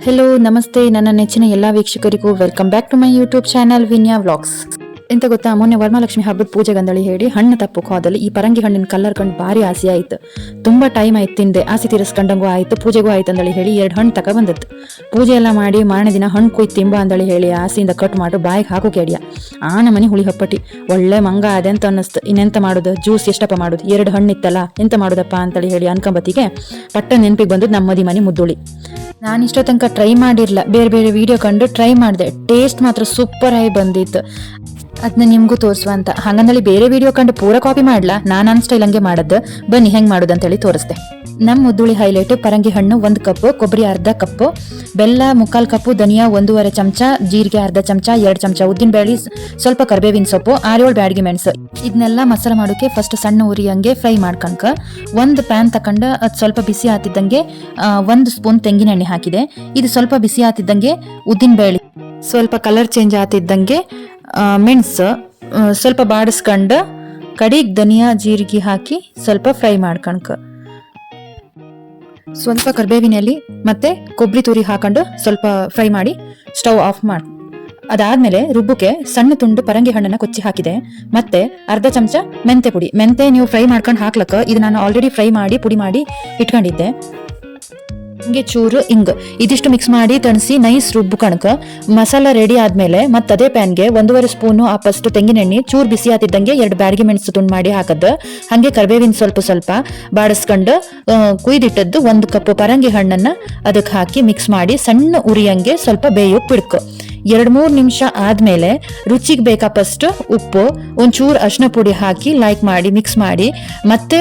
Hello ನಮಸ್ತೆ ನನ್ನ ನೆಚ್ಚಿನ ಎಲ್ಲ ವೀಕ್ಷಕರಿಗೂ welcome back to my YouTube channel Vinya vlogs ಎಂತ ಗೊತ್ತಾ? ಮೊನ್ನೆ ವರಮಹಾಲಕ್ಷ್ಮಿ ಹಬ್ಬದ ಪೂಜೆ ಗಂದಳಿ ಹೇಳಿ ಹಣ್ಣು ತಪ್ಪು ಹೋದಲ್ಲಿ ಈ ಪರಂಗಿ ಹಣ್ಣಿನ ಕಲರ್ ಕಂಡು ಭಾರಿ ಆಸೆ ಆಯ್ತು. ತುಂಬಾ ಟೈಮ್ ಆಯ್ತು ತಿಂದೆ. ಆಸೆ ತೀರಿಸ್ಕೊಂಡಂಗೂ ಆಯ್ತು. ಪೂಜೆಗೂ ಆಯ್ತು ಅಂದಳಿ ಹೇಳಿ ಎರಡು ಹಣ್ಣು ತಕ ಬಂದದ್ದು. ಪೂಜೆ ಎಲ್ಲ ಮಾಡಿ ಮಾರನೇ ದಿನ ಹಣ್ಣು ಕುಯ್ತು ತಿಂಬ ಅಂದಳಿ ಹೇಳಿ ಆಸೆಯಿಂದ ಕಟ್ ಮಾಡು, ಬಾಯಿಗೆ ಹಾಕು ಕೇಳಿಯ ಆನ ಮನೆ ಹುಳಿ ಹಪ್ಪಟಿ ಒಳ್ಳೆ ಮಂಗ ಅದೆ ಅಂತ ಅನ್ನಿಸ್ತು. ಇನ್ನೆಂತ ಮಾಡೋದು? ಜ್ಯೂಸ್ ಎಷ್ಟಪ್ಪ ಮಾಡೋದು? ಎರಡು ಹಣ್ಣು ಇತ್ತಲ್ಲ, ಎಂತ ಮಾಡೋದಪ್ಪ ಅಂತೇಳಿ ಹೇಳಿ ಅನ್ಕೊಂಬತ್ತಿಗೆ ಪಟ್ಟ ನೆನಪಿಗೆ ಬಂದು ನಮ್ಮದಿ ಮನೆ ಮುದ್ದುಳಿ. ನಾನು ಇಷ್ಟೋ ತನಕ ಟ್ರೈ ಮಾಡಿರಲಿಲ್ಲ ಬೇರೆ ಬೇರೆ ವಿಡಿಯೋ ಕಂಡು ಟ್ರೈ ಮಾಡಿದೆ. ಟೇಸ್ಟ್ ಮಾತ್ರ ಸೂಪರ್ ಆಗಿ ಬಂದಿತ್ತು. ಅದನ್ನ ನಿಮಗೂ ತೋರಿಸುವ ಅಂತ. ಹಂಗಂದಲ್ಲಿ ಬೇರೆ ವಿಡಿಯೋ ಕಂಡು ಪೂರ ಕಾಪಿ ಮಾಡ್ಲಾ? ನಾನು ನನ್ನ ಸ್ಟೈಲ್ ಹಂಗೆ ಮಾಡದ್ದು ಬನ್ನಿ, ಹೆಂಗೆ ಮಾಡೋದು ಅಂತೇಳಿ ತೋರಿಸ್ದೆ. ನಮ್ಮ ಮುದ್ದುಳಿ ಹೈಲೈಟ್ ಪರಂಗಿ ಹಣ್ಣು ಒಂದು ಕಪ್ಪು, ಕೊಬ್ಬರಿ ಅರ್ಧ ಕಪ್ಪು, ಬೆಲ್ಲ ಮುಕ್ಕಾಲು ಕಪ್ಪು, ಧನಿಯಾ ಒಂದೂವರೆ ಚಮಚ, ಜೀರಿಗೆ ಅರ್ಧ ಚಮಚ, ಎರಡು ಚಮಚ ಉದ್ದಿನ ಬೇಳೆ ಸ್ವಲ್ಪ ಕರ್ಬೇವಿನ ಸೊಪ್ಪು ಆರೇಳು ಬ್ಯಾಡಿಗೆ ಮೆಣಸು. ಇದನ್ನೆಲ್ಲ ಮಸಾಲ ಮಾಡೋಕೆ ಫಸ್ಟ್ ಸಣ್ಣ ಉರಿ ಹಂಗೆ ಫ್ರೈ ಮಾಡ್ಕಂಕ. ಒಂದು ಪ್ಯಾನ್ ತಕೊಂಡು ಅದು ಸ್ವಲ್ಪ ಬಿಸಿ ಆತಿದ್ದಂಗೆ ಒಂದು ಸ್ಪೂನ್ ತೆಂಗಿನೆಣ್ಣೆ ಹಾಕಿದೆ. ಇದು ಸ್ವಲ್ಪ ಬಿಸಿ ಆತಿದ್ದಂಗೆ ಉದ್ದಿನ ಬೇಳೆ. ಸ್ವಲ್ಪ ಕಲರ್ ಚೇಂಜ್ ಆತಿದ್ದಂಗೆ ಮೆಣಸು ಸ್ವಲ್ಪ ಬಾಡಿಸ್ಕೊಂಡು ಕಡಿಗೆ ಧನಿಯಾ, ಜೀರಿಗೆ ಹಾಕಿ ಸ್ವಲ್ಪ ಫ್ರೈ ಮಾಡ್ಕಣ್ಕ. ಸ್ವಲ್ಪ ಕರಿಬೇವಿನಲ್ಲಿ ಮತ್ತೆ ಕೊಬ್ಬರಿ ತುರಿ ಹಾಕೊಂಡು ಸ್ವಲ್ಪ ಫ್ರೈ ಮಾಡಿ ಸ್ಟವ್ ಆಫ್ ಮಾಡಿ. ಅದಾದ್ಮೇಲೆ ರುಬ್ಬಕ್ಕೆ ಸಣ್ಣ ತುಂಡು ಪರಂಗಿ ಹಣ್ಣನ್ನ ಕೊಚ್ಚಿ ಹಾಕಿದೆ. ಮತ್ತೆ ಅರ್ಧ ಚಮಚ ಮೆಂತೆ ಪುಡಿ. ಮೆಂತೆ ನೀವು ಫ್ರೈ ಮಾಡ್ಕೊಂಡು ಹಾಕ್ಲಕ್ಕ, ಇದು ನಾನು ಆಲ್ರೆಡಿ ಫ್ರೈ ಮಾಡಿ ಪುಡಿ ಮಾಡಿ ಇಟ್ಕೊಂಡಿದ್ದೆ. ಹಿಂಗೆ ಚೂರು ಹಿಂಗ್ ಇದಿಷ್ಟು ಮಿಕ್ಸ್ ಮಾಡಿ ತಣಿಸಿ ನೈಸ್ ರುಬ್ಬು ಕಣಕ. ಮಸಾಲ ರೆಡಿ ಆದ್ಮೇಲೆ ಮತ್ತೆ ಅದೇ ಪ್ಯಾನ್ಗೆ ಒಂದೂವರೆ ಸ್ಪೂನು ತೆಂಗಿನ ಎಣ್ಣೆ ಚೂರು ಬಿಸಿ ಆತಿದ್ದಂಗೆ ಎರಡು ಬ್ಯಾಡಿಗೆ ಮೆಣಸು ತುಂಡು ಮಾಡಿ ಹಾಕದ್ದು ಹಾಗೆ ಕರಿಬೇವಿನ ಸ್ವಲ್ಪ ಸ್ವಲ್ಪ ಬಾಡಿಸ್ಕೊಂಡು ಆ, ಕುಯ್ದಿಟ್ಟದ್ದು ಒಂದು ಕಪ್ ಪರಂಗಿ ಹಣ್ಣನ್ನ ಅದಕ್ಕೆ ಹಾಕಿ ಮಿಕ್ಸ್ ಮಾಡಿ ಸಣ್ಣ ಉರಿಯಂಗೆ ಸ್ವಲ್ಪ ಬೇಯೋಕ್ ಪಿಡ್ಕು. ಎರಡು ಮೂರು ನಿಮಿಷ ಆದ್ಮೇಲೆ ರುಚಿಗೆ ಬೇಕಾ ಫಸ್ಟ್ ಉಪ್ಪು ಒಂಚೂರು ಅರಿಶಿನ ಪುಡಿ ಹಾಕಿ ಲೈಕ್ ಮಾಡಿ ಮಿಕ್ಸ್ ಮಾಡಿ. ಮತ್ತೆ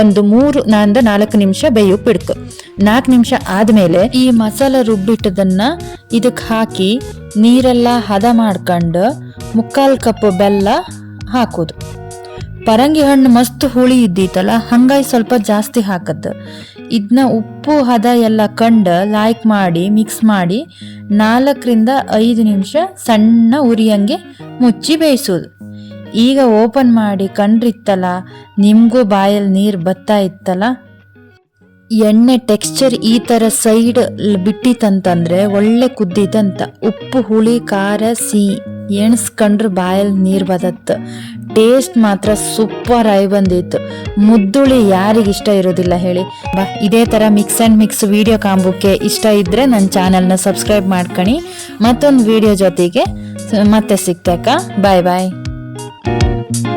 ಒಂದು, ಮೂರು, ನಾಂದ, ನಾಲ್ಕು ನಿಮಿಷ ಬೇಯೋಕ್ ಬಿಡ್ಕು ನಾಲ್ಕು ನಿಮಿಷ ಆದ್ಮೇಲೆ ಈ ಮಸಾಲ ರುಬ್ಬಿಟ್ಟದನ್ನ ಇದಕ್ಕೆ ಹಾಕಿ ನೀರೆಲ್ಲ ಹದ ಮಾಡ್ಕೊಂಡು ಮುಕ್ಕಾಲು ಕಪ್ ಬೆಲ್ಲ ಹಾಕೋದು. ಪರಂಗಿ ಹಣ್ಣು ಮಸ್ತ್ ಹುಳಿ ಇದ್ದಿತ್ತಲ್ಲ ಹಂಗಾಗಿ ಸ್ವಲ್ಪ ಜಾಸ್ತಿ ಹಾಕದ್ದು ಇದನ್ನ ಉಪ್ಪು, ಹದ ಎಲ್ಲ ಕಂಡು ಲಾಯ್ಕ್ ಮಾಡಿ ಮಿಕ್ಸ್ ಮಾಡಿ ನಾಲ್ಕರಿಂದ ಐದು ನಿಮಿಷ ಸಣ್ಣ ಉರಿಯಂಗೆ ಮುಚ್ಚಿ ಬೇಯಿಸೋದು. ಈಗ ಓಪನ್ ಮಾಡಿ ಕಂಡ್ರಿತ್ತಲ್ಲ, ನಿಮಗೂ ಬಾಯಲ್ಲಿ ನೀರು ಬತ್ತಾ ಇತ್ತಲ್ಲ? ಎಣ್ಣೆ ಟೆಕ್ಸ್ಚರ್ ಈ ಥರ ಸೈಡ್ ಬಿಟ್ಟಿತ್ತಂತಂದರೆ ಒಳ್ಳೆ ಕುದ್ದಿತ್ತಂತ ಉಪ್ಪು, ಹುಳಿ, ಖಾರ, ಸಿಹಿ ಎಣಿಸ್ಕೊಂಡ್ರೆ ಬಾಯಲ್ಲಿ ನೀರು ಬದತ್ತು ಟೇಸ್ಟ್ ಮಾತ್ರ ಸೂಪರ್ ಆಗಿ ಬಂದಿತ್ತು. ಮುದ್ದುಳಿ ಯಾರಿಗೆ ಇಷ್ಟ ಇರೋದಿಲ್ಲ ಹೇಳಿ. ಬಾ, ಇದೇ ಥರ ಮಿಕ್ಸ್ ಆ್ಯಂಡ್ ಮಿಕ್ಸ್ ವಿಡಿಯೋ ಕಾಂಬುಕ್ಕೆ ಇಷ್ಟ ಇದ್ದರೆ ನನ್ನ ಚಾನಲ್ನ ಸಬ್ಸ್ಕ್ರೈಬ್ ಮಾಡ್ಕಣಿ. ಮತ್ತೊಂದು ವಿಡಿಯೋ ಜೊತೆಗೆ ಮತ್ತೆ ಸಿಗ್ತಕ್ಕ ಬಾಯ್ ಬಾಯ್. Thank you.